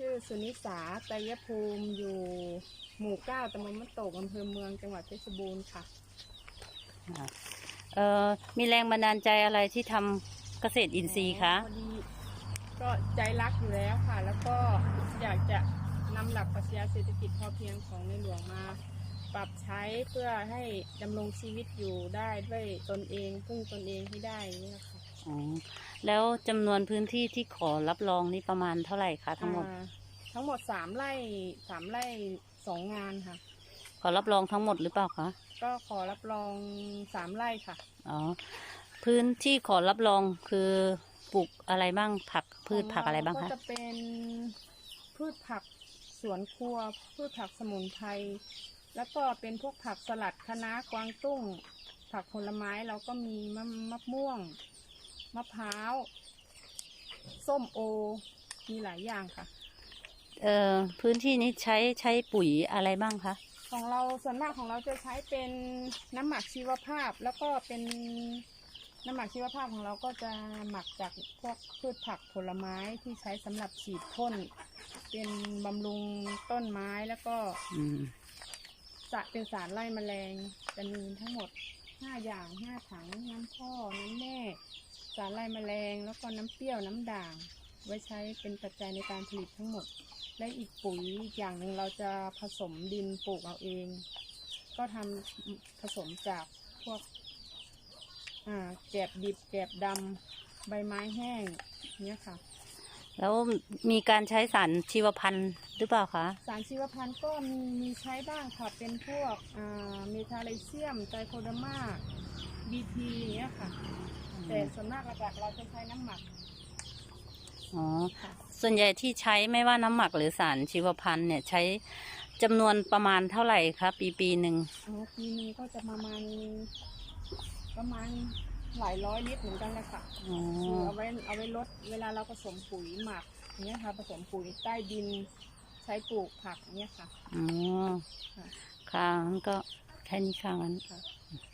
ชื่อสุนิสาไตรยภูมิอยู่หมู่เก้าตำบลมะโตกอำเภอเมืองจังหวัดเพชรบูรณ์ค่ะอ่าเอ่อมีแรงบันดาลใจอะไรที่ทำเกษตรอินทรีย์คะพอดีก็ใจรักอยู่แล้วค่ะ แล้วก็อยากจะนำหลักปรัชญาเศรษฐกิจพอเพียงของในหลวงมา ปรับใช้เพื่อให้ดำรงชีวิตอยู่ได้ด้วยตนเองพึ่งตนเองให้ได้เนี่ยค่ะอ๋อ แล้วจำนวนพื้นที่ที่ขอรับรองนี่ประมาณเท่าไหร่คะทั้งหมด อ่าทั้งหมดสามไร่สามไร่สองงานค่ะ ขอรับรองทั้งหมดหรือเปล่าคะ ก็ขอรับรองสามไร่ค่ะอ๋อ พื้นที่ขอรับรองคือปลูกอะไรบ้าง ผักพืชผักอะไรบ้างขเก็คะจะเป็นพืชผักสวนครัว พืชผักสมุนไพรแล้วก็เป็นพวกผักสลัดคะน้ากวางตุ้ง ผักผลไม้เราก็มีมะมะม่วง มะพร้าว ส้มโอ มีหลายอย่างค่ะ เอ่อพื้นที่นี้ใช้ใช้ปุ๋ยอะไรบ้างคะของเราส่วนมากของเราจะใช้เป็นน้ำหมักชีวภาพ แล้วก็เป็นน้ำหมักชีวภาพของเราก็จะหมักจากพวกพืชผักผลไม้ที่ใช้สำหรับฉีดพ่นเป็นบำรุงต้นไม้แล้วก็อืมสะเป็นสารไล่แมลงจะมีทั้งหมดห้าอย่างห้าถังน้ำพ่อน้ำแม่สารไล่แมลง แล้วก็น้ำเปรี้ยวน้ำด่าง ไว้ใช้เป็นปัจจัยในการผลิตทั้งหมด และอีกปุ๋ยอีกอย่างหนึ่งเราจะผสมดินปลูกเอาเอง ก็ทำผสมจากพวกอ่าแกบดิบแกบดำใบไม้แห้งเนี้ยค่ะ แล้วมีการใช้สารชีวพันธุ์หรือเปล่าคะ สารชีวพันธุ์ก็มีมีใช้บ้างค่ะ เป็นพวกอ่าเมทาไลเซียมไตรโคเดอร์มาบีทีเนี้ยค่ะ แต่ส่วนมากหลักๆเราจะใช้น้ำหมัก อ๋อค่ะส่วนใหญ่ที่ใช้ไม่ว่าน้ำหมักหรือสารชีวพันธุ์เนี่ยใช้จำนวนประมาณเท่าไหร่คะปีปีหนึ่งอ๋อปีนึงก็จะประมาณ ประมาณหลายร้อยลิตรเหมือนกันแหละค่ะอ๋อคือเอาไว้เอาไว้ลดเวลาเราผสมปุ๋ยหมักอย่างเงี้ยค่ะผสมปุ๋ยใต้ดิน ใช้ปลูกผักเนี้ยค่ะ อ๋อค่ะ ค่ะงั้นก็แค่นี้ค่ะงั้น ค่ะ